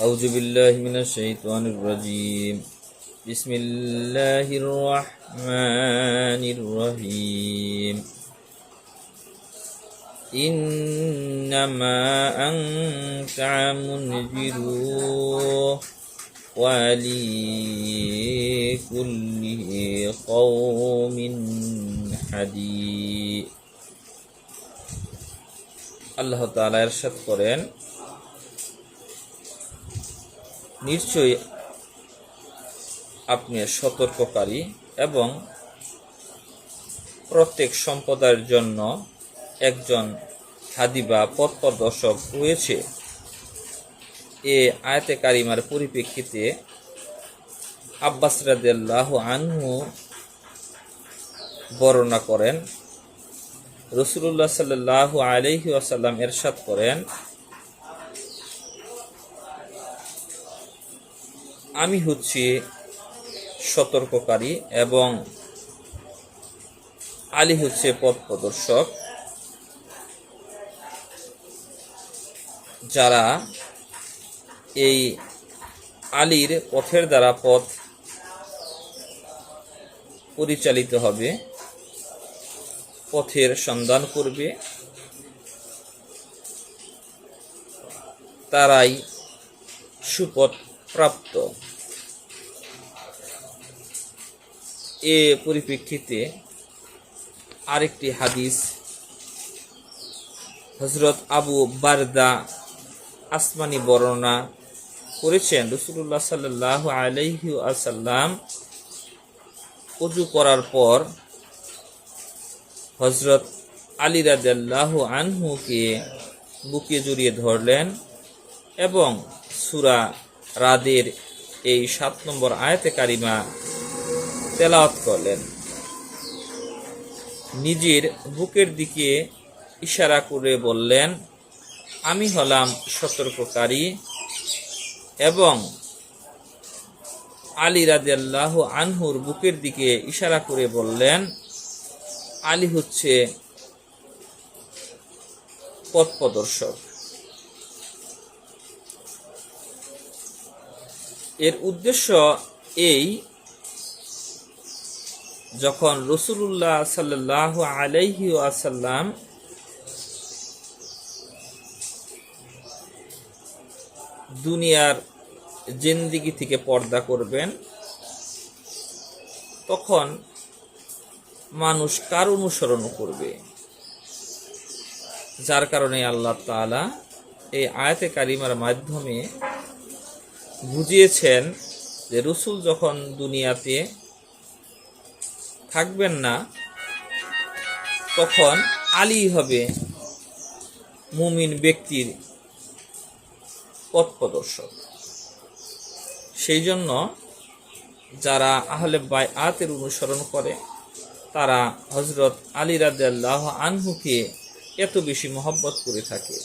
أعوذ بالله من الشيطان الرجيم بسم الله الرحمن الرحيم إنما أنت منذر ولكل قوم حديد আল্লাহ তাআলা ইরশাদ করেন নিশ্চয়ই আপনি সতর্ককারী এবং প্রত্যেক সম্প্রদায়ের জন্য একজন হাদি বা পথ প্রদর্শক রয়েছে। এ আয়তে কারিমার পরিপ্রেক্ষিতে আব্বাস রাদিয়াল্লাহ আনহু বর্ণনা করেন রসুল্লাহ সাল্লাহ আলহি আসাল্লাম এরশাদ করেন আমি হচ্ছি সতর্ককারী এবং আলী হচ্ছে পথ প্রদর্শক, যারা এই আলীর পথের দ্বারা পথ পরিচালিত হবে, পথের সন্ধান করবে। তারাই সুপথ প্রাপ্ত। এ পরিপ্রেক্ষিতে আরেকটি হাদিস হজরত আবু বারদা আসমানি বর্ণনা করেছেন। রসুল্লাহ সাল্লাহ আলহি আসাল্লাম উজু করার পর হজরত আলী রাজাল্লাহ আনহুকে বুকে জড়িয়ে ধরলেন এবং সুরা রাদের এই সাত নম্বর আয়তে কারিমা তেলাওয়াত করলেন। নিজের বুকের দিকে ইশারা করে বললেন, আমি হলাম সতর্ককারী এবং আলী রাজিয়াল্লাহ আনহুর বুকের দিকে ইশারা করে বললেন, আলী হচ্ছে পথ প্রদর্শক। এর উদ্দেশ্য এই যখন রসুল্লাহ সাল্লাহ আলাইহি আসাল্লাম দুনিয়ার জিন্দিগি থেকে পর্দা করবেন, তখন মানুষ কার অনুসরণ করবে? যার কারণে আল্লাহ তাআলা এই আয়াতে কারিমার মাধ্যমে বুঝিয়েছেন যে রসুল যখন দুনিয়াতে থাকবেন না, তখন আলী হবে মুমিন ব্যক্তির পথ প্রদর্শক সেই জন্য যারা আহলে বাই আতের অনুসরণ করে, তারা হজরত আলী রাজ্লাহ আনহুকে এত বেশি মহব্বত করে থাকে।